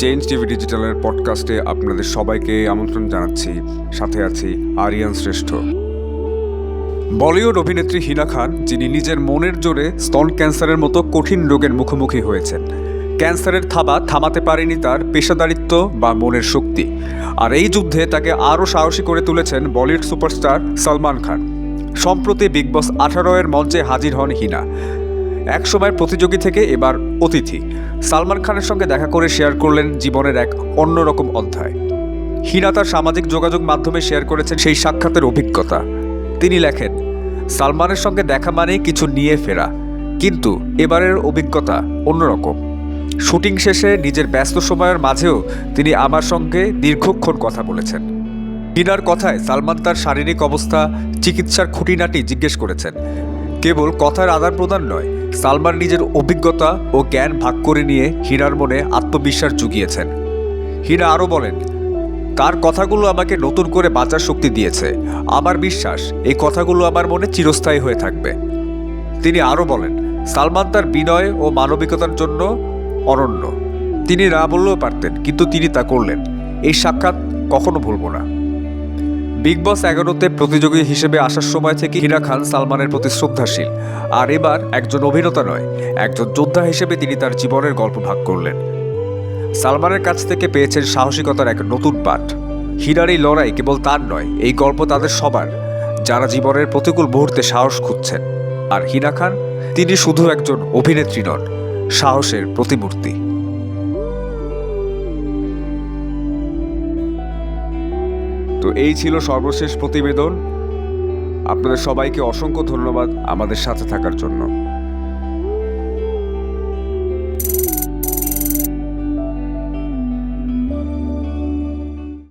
Change TV ডিজিটালের পডকাস্টে আপনাদের সবাইকে আমন্ত্রণ জানাচ্ছি। সাথে আছি আরিয়ান শ্রেষ্ঠ। বলিউড অভিনেত্রী হিনা খান, যিনি নিজের মনের জোরে স্তন ক্যান্সারের মতো কঠিন রোগের মুখোমুখি হয়েছেন। ক্যান্সারের থাবা থামাতে পারেনি তার পেশাদারিত্ব বা মনের শক্তি। আর এই যুদ্ধে তাকে আরও সাহসী করে তুলেছেন বলিউড সুপারস্টার সলমান খান। সম্প্রতি বিগ বস আঠারো এর মঞ্চে হাজির হন হিনা। একসময় প্রতিযোগী থেকে এবার অতিথি। সালমান খানের সঙ্গে দেখা করে শেয়ার করলেন জীবনের এক অন্যরকম অধ্যায়। হিনা তার সামাজিক যোগাযোগ মাধ্যমে শেয়ার করেছেন সেই সাক্ষাতের অভিজ্ঞতা। তিনি লেখেন, সালমানের সঙ্গে দেখা মানেই কিছু নিয়ে ফেরা, কিন্তু এবারের অভিজ্ঞতা অন্যরকম। শুটিং শেষে নিজের ব্যস্ত সময়ের মাঝেও তিনি আমার সঙ্গে দীর্ঘক্ষণ কথা বলেছেন। হিনার কথায় সালমান তার শারীরিক অবস্থা, চিকিৎসার খুঁটিনাটি জিজ্ঞেস করেছেন। কেবল কথার আদান প্রদান নয় সালমান নিজের অভিজ্ঞতা ও জ্ঞান ভাগ করে নিয়ে হীরার মনে আত্মবিশ্বাস জুগিয়েছেন। হীরা আরও বলেন, তার কথাগুলো আমাকে নতুন করে বাঁচার শক্তি দিয়েছে। আমার বিশ্বাস, এই কথাগুলো আমার মনে চিরস্থায়ী হয়ে থাকবে। তিনি আরও বলেন, সালমান তার বিনয় ও মানবিকতার জন্য অনন্য। তিনি না বললেও পারতেন, কিন্তু তিনি তা করলেন। এই সাক্ষাৎ কখনো ভুলব না। বিগ বস এগারোতে প্রতিযোগী হিসেবে আসার সময় থেকে হিনা খান সালমানের প্রতি শ্রদ্ধাশীল। আর এবার একজন অভিনেতা নয়, একজন যোদ্ধা হিসেবে তিনি তার জীবনের গল্প ভাগ করলেন। সালমানের কাছ থেকে পেয়েছেন সাহসিকতার এক নতুন পাঠ। হীরার এই লড়াই কেবল তার নয়, এই গল্প তাদের সবার, যারা জীবনের প্রতিকূল মুহূর্তে সাহস খুঁজছেন। আর হিনা খান, তিনি শুধু একজন অভিনেত্রী নন, সাহসের প্রতিমূর্তি। তো এই ছিল সর্বশেষ প্রতিবেদন। আপনাদের সবাইকে অসংখ্য ধন্যবাদ আমাদের সাথে থাকার জন্য।